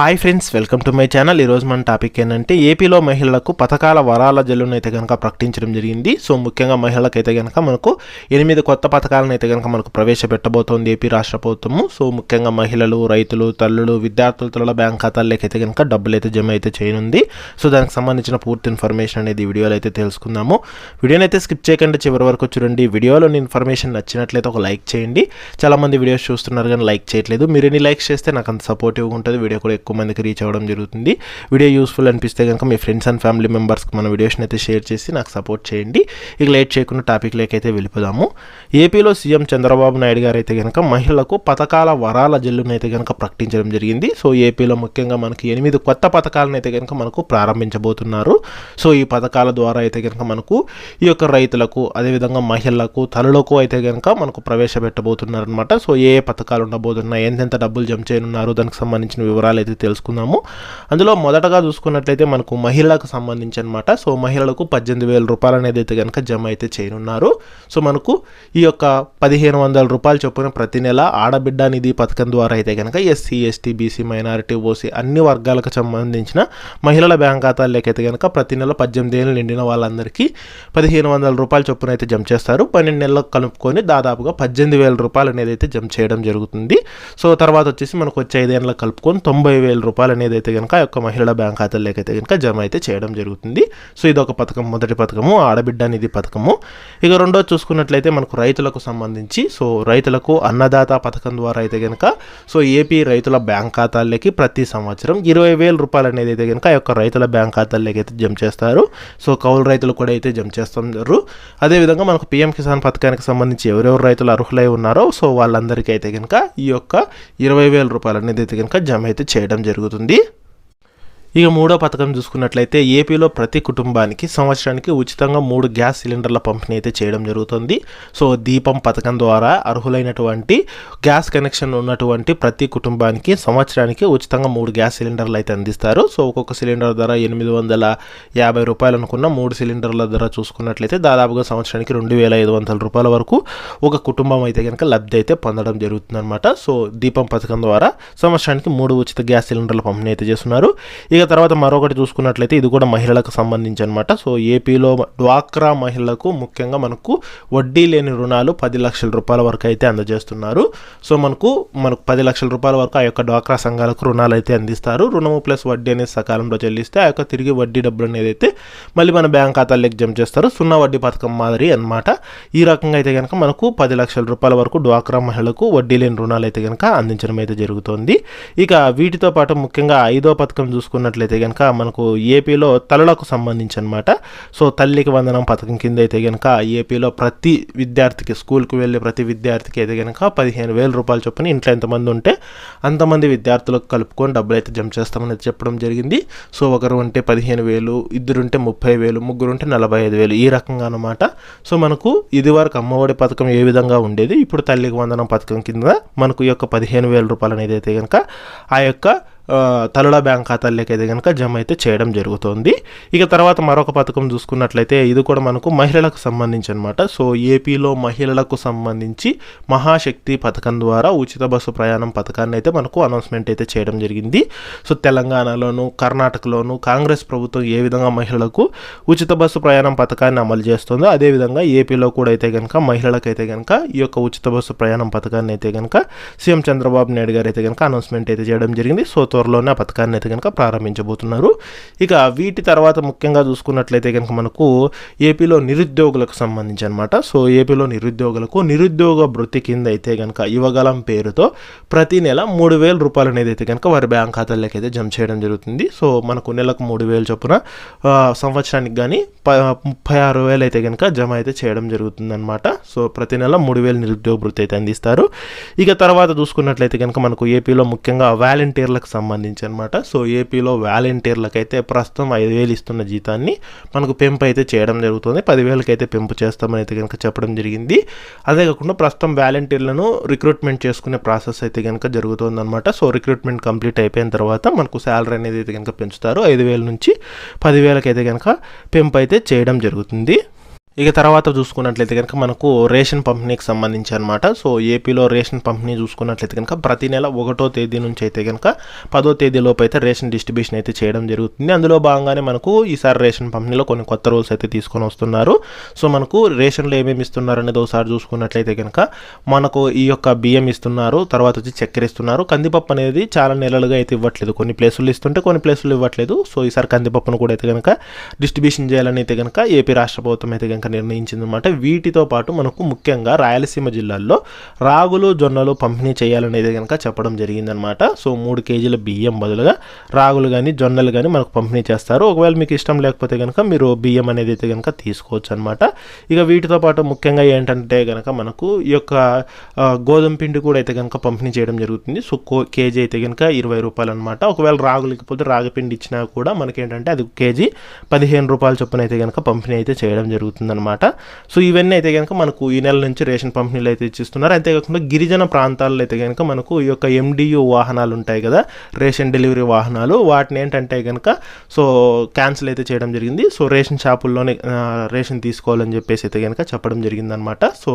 Hi friends welcome to my channel ఈరోజు మన topic ఏంటంటే ఏపీలో మహిళలకు పథకాల వరాల జల్లును అయితే కనుక ప్రకటించడం జరిగింది. సో ముఖ్యంగా మహిళలకైతే కనుక మనకు ఎనిమిది కొత్త పథకాలను అయితే కనుక మనకు ప్రవేశపెట్టబోతోంది ఏపీ రాష్ట్ర ప్రభుత్వము. సో ముఖ్యంగా మహిళలు రైతులు తల్లులు విద్యార్థుల తల్లుల బ్యాంక్ ఖాతాల్లోకి అయితే కనుక డబ్బులు అయితే జమ అయితే చేయనుంది. సో దానికి సంబంధించిన పూర్తి ఇన్ఫర్మేషన్ అనేది వీడియోలో అయితే తెలుసుకుందాము. వీడియోని అయితే స్కిప్ చేయకుండా చివరి వరకు చూడండి. వీడియోలోని ఇన్ఫర్మేషన్ నచ్చినట్లయితే ఒక లైక్ చేయండి. చాలా మంది వీడియోస్ చూస్తున్నారు కానీ లైక్ చేయట్లేదు. మీరు ఎన్ని లైక్స్ చేస్తే నాకు అంత సపోర్టివ్గా ఉంటుంది. వీడియో కూడా ఎక్కువ ఎక్కువ మందికి రీచ్ అవ్వడం జరుగుతుంది. వీడియో యూస్ఫుల్ అనిపిస్తే కనుక మీ ఫ్రెండ్స్ అండ్ ఫ్యామిలీ మెంబర్స్కి మన వీడియోస్ని అయితే షేర్ చేసి నాకు సపోర్ట్ చేయండి. ఇక లేట్ చేయకుండా టాపిక్ లేకైతే వెళ్ళిపోదాము. ఏపీలో సీఎం చంద్రబాబు నాయుడు గారు అయితే కనుక మహిళలకు పథకాల వరాల జల్లును అయితే కనుక ప్రకటించడం జరిగింది. సో ఏపీలో ముఖ్యంగా మనకి ఎనిమిది కొత్త పథకాలను అయితే కనుక మనకు ప్రారంభించబోతున్నారు. సో ఈ పథకాల ద్వారా అయితే కనుక మనకు ఈ యొక్క రైతులకు అదేవిధంగా మహిళలకు తల్లులకు అయితే కనుక మనకు ప్రవేశపెట్టబోతున్నారు అనమాట సో ఏ ఏ పథకాలు ఉండబోతున్నాయి ఎంతెంత డబ్బులు జమ చేయనున్నారు దానికి సంబంధించిన వివరాలు అయితే తెలుసుకుందాము అందులో మొదటగా చూసుకున్నట్లయితే మనకు మహిళలకు సంబంధించి అనమాట సో మహిళలకు పద్దెనిమిది వేల రూపాయలు అనేది అయితే కనుక జమ అయితే చేయనున్నారు. సో మనకు ఈ యొక్క పదిహేను వందల రూపాయలు చొప్పున ప్రతి నెల ఆడబిడ్డ నిధి పథకం ద్వారా అయితే కనుక SC ST BC minority OC అన్ని వర్గాలకు సంబంధించిన మహిళల బ్యాంక్ ఖాతాల్లోకైతే కనుక ప్రతి నెల పద్దెనిమిది ఏళ్ళు నిండిన వాళ్ళందరికీ పదిహేను వందల రూపాయల చొప్పున అయితే జమ చేస్తారు. పన్నెండు నెలలకు కలుపుకొని దాదాపుగా పద్దెనిమిది వేల రూపాయలు అనేది అయితే జమ చేయడం జరుగుతుంది. సో తర్వాత వచ్చేసి మనకు వచ్చే ఐదేళ్ళకి కలుపుకొని తొంభై వేల రూపాయలు అనేది అయితే కనుక ఆ యొక్క మహిళల బ్యాంక్ ఖాతాల్లోకి అయితే కనుక జమ అయితే చేయడం జరుగుతుంది. సో ఇది ఒక పథకం మొదటి పథకము ఆడబిడ్డ నిధి పథకము. ఇక రెండో చూసుకున్నట్లయితే మనకు రైతులకు సంబంధించి సో రైతులకు అన్నదాత పథకం ద్వారా అయితే కనుక సో ఏపీ రైతుల బ్యాంక్ ఖాతాల్లోకి ప్రతి సంవత్సరం ఇరవై వేల రూపాయలు అనేది అయితే కనుక ఆ యొక్క రైతుల బ్యాంక్ ఖాతాల్లోకి అయితే జమ చేస్తారు. సో కౌలు రైతులు కూడా అయితే జమ చేస్తున్నారు అదేవిధంగా మనకు పిఎం కిసాన్ పథకానికి సంబంధించి ఎవరెవరు రైతులు అర్హులై ఉన్నారో సో వాళ్ళందరికీ అయితే కనుక ఈ యొక్క ఇరవై వేల రూపాయలు అనేది అయితే కనుక జమ అయితే చేయడం చేయడం జరుగుతుంది. ఇక మూడో పథకం చూసుకున్నట్లయితే ఏపీలో ప్రతి కుటుంబానికి సంవత్సరానికి ఉచితంగా మూడు గ్యాస్ సిలిండర్ల పంపిణీ అయితే చేయడం జరుగుతుంది. సో దీపం పథకం ద్వారా అర్హులైనటువంటి గ్యాస్ కనెక్షన్ ఉన్నటువంటి ప్రతి కుటుంబానికి సంవత్సరానికి ఉచితంగా మూడు గ్యాస్ సిలిండర్లు అయితే అందిస్తారు. సో ఒక్కొక్క సిలిండర్ ధర ఎనిమిది వందల యాభై రూపాయలు అనుకున్న మూడు సిలిండర్ల ధర చూసుకున్నట్లయితే దాదాపుగా సంవత్సరానికి రెండు వేల ఐదు వందల రూపాయల వరకు ఒక కుటుంబం అయితే కనుక లబ్ధి అయితే పొందడం జరుగుతుందన్నమాట. సో దీపం పథకం ద్వారా సంవత్సరానికి మూడు ఉచిత గ్యాస్ సిలిండర్ల పంపిణీ అయితే చేస్తున్నారు. ఇక తర్వాత మరొకటి చూసుకున్నట్లయితే ఇది కూడా మహిళలకు సంబంధించి అనమాట సో ఏపీలో డ్వాక్రా మహిళలకు ముఖ్యంగా మనకు వడ్డీ లేని రుణాలు పది లక్షల రూపాయల వరకు అయితే అందజేస్తున్నారు. సో మనకు మనకు పది లక్షల రూపాయల వరకు ఆ యొక్క డ్వాక్రా సంఘాలకు రుణాలు అయితే అందిస్తారు. రుణము ప్లస్ వడ్డీ అనేది సకాలంలో చెల్లిస్తే ఆ యొక్క తిరిగి వడ్డీ డబ్బులు అనేది అయితే మళ్ళీ మన బ్యాంక్ ఖాతాలోకి జమ చేస్తారు. సున్నా వడ్డీ పథకం మాదిరి అనమాట ఈ రకంగా అయితే కనుక మనకు పది లక్షల రూపాయల వరకు డ్వాక్రా మహిళలకు వడ్డీ లేని రుణాలు అయితే కనుక అందించడం అయితే జరుగుతుంది. ఇక వీటితో పాటు ముఖ్యంగా ఐదో పథకం చూసుకున్న చూసుకున్నట్లయితే కనుక మనకు ఏపీలో తల్లులకు సంబంధించి అనమాట సో తల్లికి వందనం పథకం కింద అయితే కనుక ఏపీలో ప్రతి విద్యార్థికి స్కూల్కి వెళ్ళే ప్రతి విద్యార్థికి అయితే కనుక పదిహేను వేల రూపాయలు చొప్పున ఇంట్లో ఎంతమంది ఉంటే అంతమంది విద్యార్థులకు కలుపుకొని డబ్బులు అయితే జమ చేస్తామని చెప్పడం జరిగింది. సో ఒకరు ఉంటే పదిహేను వేలు ఇద్దరు ఉంటే ముప్పై వేలు ముగ్గురు ఉంటే నలభై ఐదు వేలు ఈ రకంగా అనమాట సో మనకు ఇదివరకు అమ్మఒడి పథకం ఏ విధంగా ఉండేది? ఇప్పుడు తల్లికి వందనం పథకం కింద మనకు ఈ యొక్క పదిహేను వేల రూపాయలు అనేది అయితే కనుక ఆ యొక్క ఆ, బ్యాంక్ ఖాతాల్లోకి అయితే కనుక జమ అయితే చేయడం జరుగుతుంది. ఇక తర్వాత మరొక పథకం చూసుకున్నట్లయితే ఇది కూడా మనకు మహిళలకు సంబంధించి అనమాట సో ఏపీలో మహిళలకు సంబంధించి మహాశక్తి పథకం ద్వారా ఉచిత బస్సు ప్రయాణం పథకాన్ని అయితే మనకు అనౌన్స్మెంట్ అయితే చేయడం జరిగింది. సో తెలంగాణలోను కర్ణాటకలోను కాంగ్రెస్ ప్రభుత్వం ఏ విధంగా మహిళలకు ఉచిత బస్సు ప్రయాణం పథకాన్ని అమలు చేస్తుందో అదేవిధంగా ఏపీలో కూడా అయితే కనుక మహిళలకైతే కనుక ఈ యొక్క ఉచిత బస్సు ప్రయాణం పథకాన్ని అయితే కనుక సీఎం చంద్రబాబు నాయుడు గారు అయితే కనుక అనౌన్స్మెంట్ అయితే చేయడం జరిగింది. సో త్వరలోనే ఆ పథకాన్ని అయితే కనుక ప్రారంభించబోతున్నారు. ఇక వీటి తర్వాత ముఖ్యంగా చూసుకున్నట్లయితే కనుక మనకు ఏపీలో నిరుద్యోగులకు సంబంధించి అనమాట సో ఏపీలో నిరుద్యోగులకు నిరుద్యోగ వృత్తి కింద అయితే కనుక యువగలం పేరుతో ప్రతి నెల మూడు వేల రూపాయలు అనేది అయితే కనుక వారి బ్యాంక్ ఖాతాల్లోకి అయితే జమ చేయడం జరుగుతుంది. సో మనకు నెలకు మూడు వేలు చొప్పున సంవత్సరానికి కానీ ప ముప్పై ఆరు వేలు అయితే కనుక జమ అయితే చేయడం జరుగుతుంది అనమాట సో ప్రతి నెల మూడు వేలు నిరుద్యోగ వృత్తి అయితే అందిస్తారు. ఇక తర్వాత చూసుకున్నట్లయితే కనుక మనకు ఏపీలో ముఖ్యంగా వాలంటీర్లకు సంబంధించి అనమాట సో ఏపీలో వాలంటీర్లకు అయితే ప్రస్తుతం ఐదు వేలు ఇస్తున్న జీతాన్ని మనకు పెంపు అయితే చేయడం జరుగుతుంది. పదివేలకి అయితే పెంపు చేస్తామని అయితే కనుక చెప్పడం జరిగింది. అదే కాకుండా ప్రస్తుతం వాలంటీర్లను రిక్రూట్మెంట్ చేసుకునే ప్రాసెస్ అయితే కనుక జరుగుతుంది అనమాట సో రిక్రూట్మెంట్ కంప్లీట్ అయిపోయిన తర్వాత మనకు శాలరీ అనేది అయితే కనుక పెంచుతారు. ఐదు వేల నుంచి పదివేలకైతే కనుక పెంపు అయితే చేయడం జరుగుతుంది. ఇక తర్వాత చూసుకున్నట్లయితే కనుక మనకు రేషన్ పంపిణీకి సంబంధించి అనమాట సో ఏపీలో రేషన్ పంపిణీ చూసుకున్నట్లయితే కనుక ప్రతి నెల ఒకటో తేదీ నుంచి అయితే కనుక పదో తేదీలోపు అయితే రేషన్ డిస్ట్రిబ్యూషన్ అయితే చేయడం జరుగుతుంది. అందులో భాగంగానే మనకు ఈసారి రేషన్ పంపిణీలో కొన్ని కొత్త రూల్స్ అయితే తీసుకొని వస్తున్నారు. సో మనకు రేషన్లో ఏమేమి ఇస్తున్నారు అనేది ఒకసారి చూసుకున్నట్లయితే కనుక మనకు ఈ యొక్క బియ్యం ఇస్తున్నారు తర్వాత వచ్చి చక్కెర ఇస్తున్నారు. కందిపప్పు అనేది చాలా నెలలుగా అయితే ఇవ్వట్లేదు. కొన్ని ప్లేసులు ఇస్తుంటే కొన్ని ప్లేసులు ఇవ్వట్లేదు. సో ఈసారి కందిపప్పును కూడా అయితే కనుక డిస్ట్రిబ్యూషన్ చేయాలని అయితే కనుక ఏపీ రాష్ట్ర ప్రభుత్వం అయితే శాఖ నిర్ణయించింది అనమాట వీటితో పాటు మనకు ముఖ్యంగా రాయలసీమ జిల్లాల్లో రాగులు జొన్నలు పంపిణీ చేయాలనేది కనుక చెప్పడం జరిగిందనమాట సో మూడు కేజీల బియ్యం బదులుగా రాగులు కానీ జొన్నలు కానీ మనకు పంపిణీ చేస్తారు. ఒకవేళ మీకు ఇష్టం లేకపోతే కనుక మీరు బియ్యం అనేది అయితే కనుక తీసుకోవచ్చు అనమాట ఇక వీటితో పాటు ముఖ్యంగా ఏంటంటే కనుక మనకు ఈ యొక్క గోధుమ పిండి కూడా అయితే కనుక పంపిణీ చేయడం జరుగుతుంది. సో కో- కేజీ అయితే కనుక ఇరవై రూపాయలు అనమాట ఒకవేళ రాగు లేకపోతే రాగి పిండి ఇచ్చినా కూడా మనకేంటంటే అది కేజీ పదిహేను రూపాయల చొప్పున అయితే కనుక పంపిణీ అయితే చేయడం జరుగుతుంది. అనమాట సో ఇవన్నీ అయితే కనుక మనకు ఈ నెల నుంచి రేషన్ పంపిణీలు అయితే ఇచ్చిస్తున్నారు. అంతేకాకుండా గిరిజన ప్రాంతాల్లో అయితే కనుక మనకు ఈ యొక్క ఎండియు వాహనాలు ఉంటాయి కదా రేషన్ డెలివరీ వాహనాలు. వాటిని ఏంటంటే కనుక సో క్యాన్సిల్ అయితే చేయడం జరిగింది. సో రేషన్ షాపుల్లోనే రేషన్ తీసుకోవాలని చెప్పేసి అయితే కనుక చెప్పడం జరిగింది అనమాట సో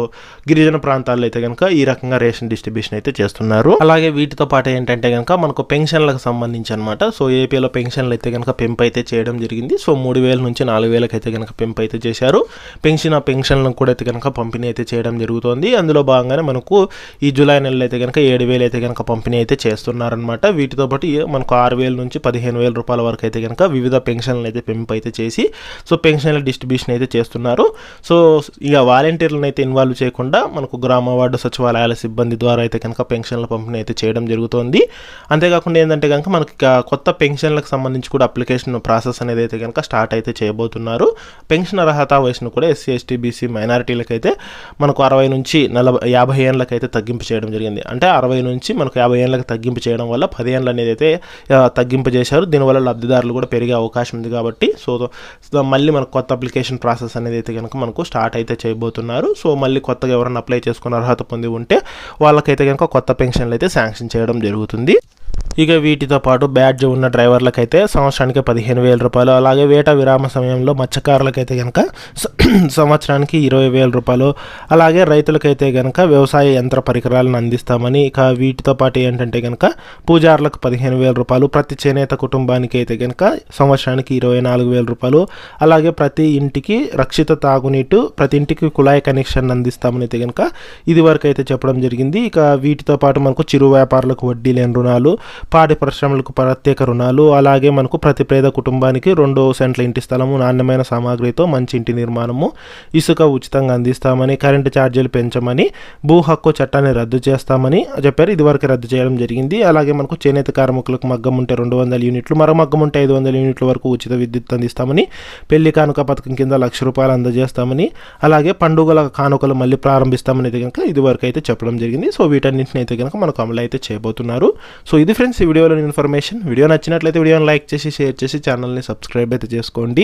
గిరిజన ప్రాంతాల్లో అయితే కనుక ఈ రకంగా రేషన్ డిస్ట్రిబ్యూషన్ అయితే చేస్తున్నారు. అలాగే వీటితో పాటు ఏంటంటే కనుక మనకు పెన్షన్లకు సంబంధించి అనమాట సో ఏపీలో పెన్షన్లు అయితే కనుక పెంపు అయితే చేయడం జరిగింది. సో మూడు వేల నుంచి నాలుగు వేలకు అయితే కనుక పెంపు అయితే చేశారు. పెన్షన్ ఆ పెన్షన్లను కూడా అయితే కనుక పంపిణీ అయితే చేయడం జరుగుతోంది. అందులో భాగంగానే మనకు ఈ జూలై నెలలో అయితే కనుక ఏడు వేలు అయితే కనుక పంపిణీ అయితే చేస్తున్నారనమాట వీటితో పాటు మనకు ఆరు వేల నుంచి పదిహేను వేల రూపాయల వరకు అయితే కనుక వివిధ పెన్షన్లు అయితే పెంపు అయితే చేసి సో పెన్షన్ల డిస్ట్రిబ్యూషన్ అయితే చేస్తున్నారు. సో ఇక వాలంటీర్లను అయితే ఇన్వాల్వ్ చేయకుండా మనకు గ్రామ వార్డు సచివాలయాల సిబ్బంది ద్వారా అయితే కనుక పెన్షన్ల పంపిణీ అయితే చేయడం జరుగుతోంది. అంతేకాకుండా ఏంటంటే కనుక మనకి కొత్త పెన్షన్లకు సంబంధించి కూడా అప్లికేషన్ ప్రాసెస్ అనేది అయితే కనుక స్టార్ట్ అయితే చేయబోతున్నారు. పెన్షన్ అర్హత వయసును కూడా ఎస్సీ ఎస్టీ బీసీ మైనారిటీలకైతే అయితే మనకు అరవై నుంచి నలభై యాభై ఏళ్ళకి అయితే తగ్గింపు చేయడం జరిగింది. అంటే అరవై నుంచి మనకు యాభై ఏళ్ళకి తగ్గింపు చేయడం వల్ల పది ఏళ్ళు అనేది అయితే తగ్గింపు చేశారు. దీనివల్ల లబ్ధిదారులు కూడా పెరిగే అవకాశం ఉంది కాబట్టి సో మళ్ళీ మనకు కొత్త అప్లికేషన్ ప్రాసెస్ అనేది అయితే కనుక మనకు స్టార్ట్ అయితే చేయబోతున్నారు. సో మళ్ళీ కొత్తగా ఎవరైనా అప్లై చేసుకున్న అర్హత పొంది ఉంటే వాళ్ళకైతే కనుక కొత్త పెన్షన్లు అయితే శాంక్షన్ చేయడం జరుగుతుంది. ఇక వీటితో పాటు బ్యాడ్జ్ ఉన్న డ్రైవర్లకైతే సంవత్సరానికి పదిహేను వేల రూపాయలు అలాగే వేట విరామ సమయంలో మత్స్యకారులకైతే కనుక సంవత్సరానికి ఇరవై వేల రూపాయలు అలాగే రైతులకైతే కనుక వ్యవసాయ యంత్ర పరికరాలను అందిస్తామని ఇక వీటితో పాటు ఏంటంటే కనుక పూజారులకు పదిహేను వేల రూపాయలు ప్రతి చేనేత కుటుంబానికి అయితే కనుక సంవత్సరానికి ఇరవై నాలుగు వేల రూపాయలు అలాగే ప్రతి ఇంటికి రక్షిత తాగునీటు ప్రతి ఇంటికి కుళాయి కనెక్షన్ అందిస్తామని అయితే కనుక ఇది వరకు అయితే చెప్పడం జరిగింది. ఇక వీటితో పాటు మనకు చిరు వ్యాపారులకు వడ్డీ లేని రుణాలు పాడి పరిశ్రమలకు ప్రత్యేక రుణాలు అలాగే మనకు ప్రతి పేద కుటుంబానికి రెండు సెంట్ల ఇంటి స్థలము నాణ్యమైన సామాగ్రితో మంచి ఇంటి నిర్మాణము ఇసుక ఉచితంగా అందిస్తామని కరెంటు ఛార్జీలు పెంచమని భూ హక్కు చట్టాన్ని రద్దు చేస్తామని చెప్పారు. ఇదివరకు రద్దు చేయడం జరిగింది. అలాగే మనకు చేనేత కార్మికులకు మగ్గం ఉంటే రెండు వందల యూనిట్లు మరో మగ్గం ఉంటే ఐదు వందల యూనిట్ల వరకు ఉచిత విద్యుత్ అందిస్తామని పెళ్ళి కానుక పథకం కింద లక్ష రూపాయలు అందజేస్తామని అలాగే పండుగల కానుకలు మళ్ళీ ప్రారంభిస్తామని అయితే కనుక ఇది వరకు అయితే చెప్పడం జరిగింది. సో వీటన్నింటిని అయితే కనుక మనకు అమలు అయితే చేయబోతున్నారు. సో ఇది ఫ్రెండ్స్ ఫ్రెండ్స్ ఈ వీడియోలోని ఇన్ఫర్మేషన్. వీడియో నచ్చినట్లయితే వీడియోని లైక్ చేసి షేర్ చేసి ఛానల్ని సబ్స్క్రైబ్ అయితే చేసుకోండి.